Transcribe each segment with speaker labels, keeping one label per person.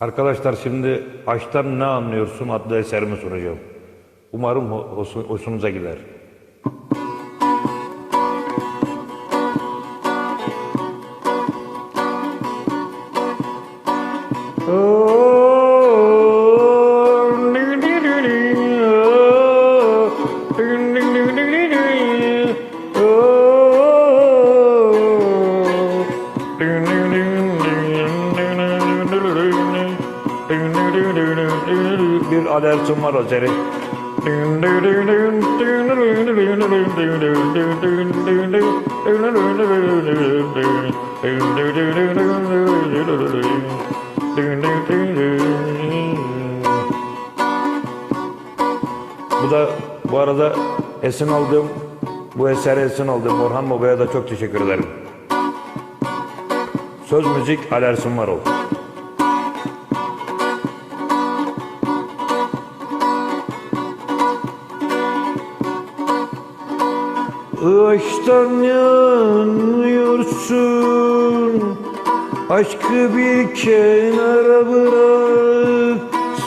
Speaker 1: Arkadaşlar şimdi Aşktan Ne Anlıyorsun adlı eserimi sunacağım. Umarım ho- hoşu- hoşunuza gider. Alertum var senin. Bu da bu arada esin aldığım bu esere esin aldığım Orhan Baba'ya da çok teşekkür ederim. Söz müzik Alersun Varol. Aşktan yanıyorsun. Aşkı bir kenara bırak.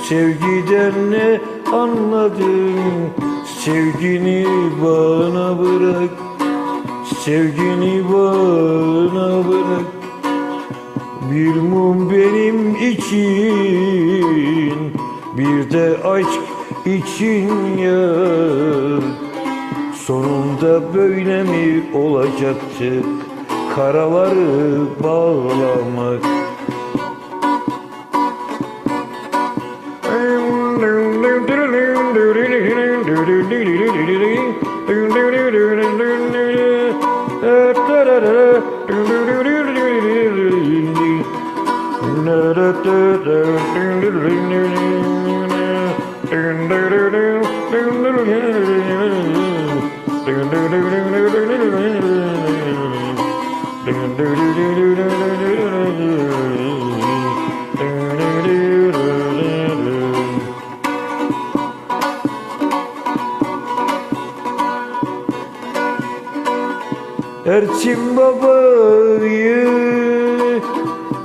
Speaker 1: Sevgiden ne anladın? Sevgini bana bırak. Sevgini bana bırak. Bir mum benim için Bir de aşk için yak Sonunda böyle mi olacaktı karaları bağlamak? Erçin babayı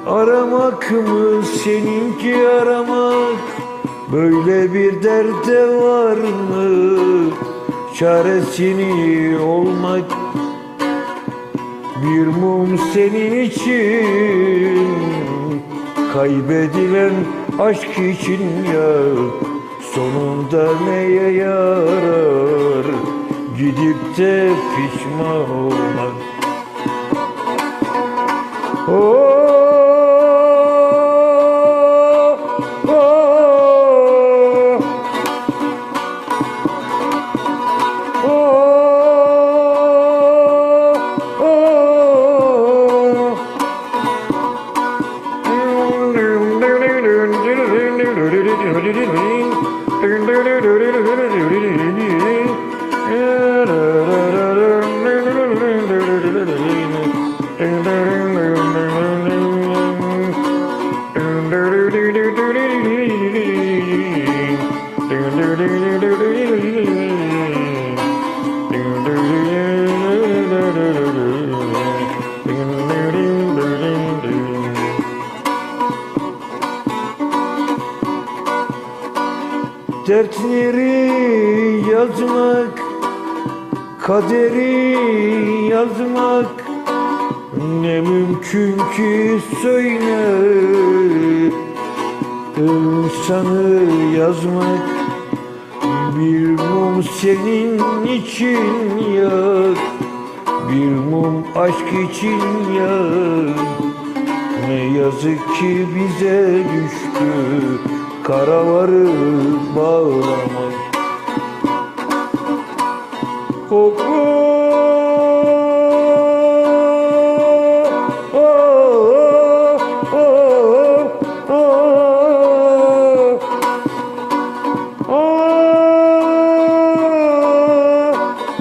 Speaker 1: aramak mı seninki aramak? Böyle bir derde var mı çaresini olmak Bir mum senin için. Kaybedilen aşk için ya Sonunda neye yarar? Gidip de pişman olmak. Oh, Oh, oh, Dertleri yazmak, kaderi yazmak Ne mümkün ki söyle. İnsanı yazmak Bir mum senin için yak Bir mum aşk için yak ne yazık ki bize düştü karaları bağlamak. Oh, oh, oh, oh, oh, oh,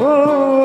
Speaker 1: oh.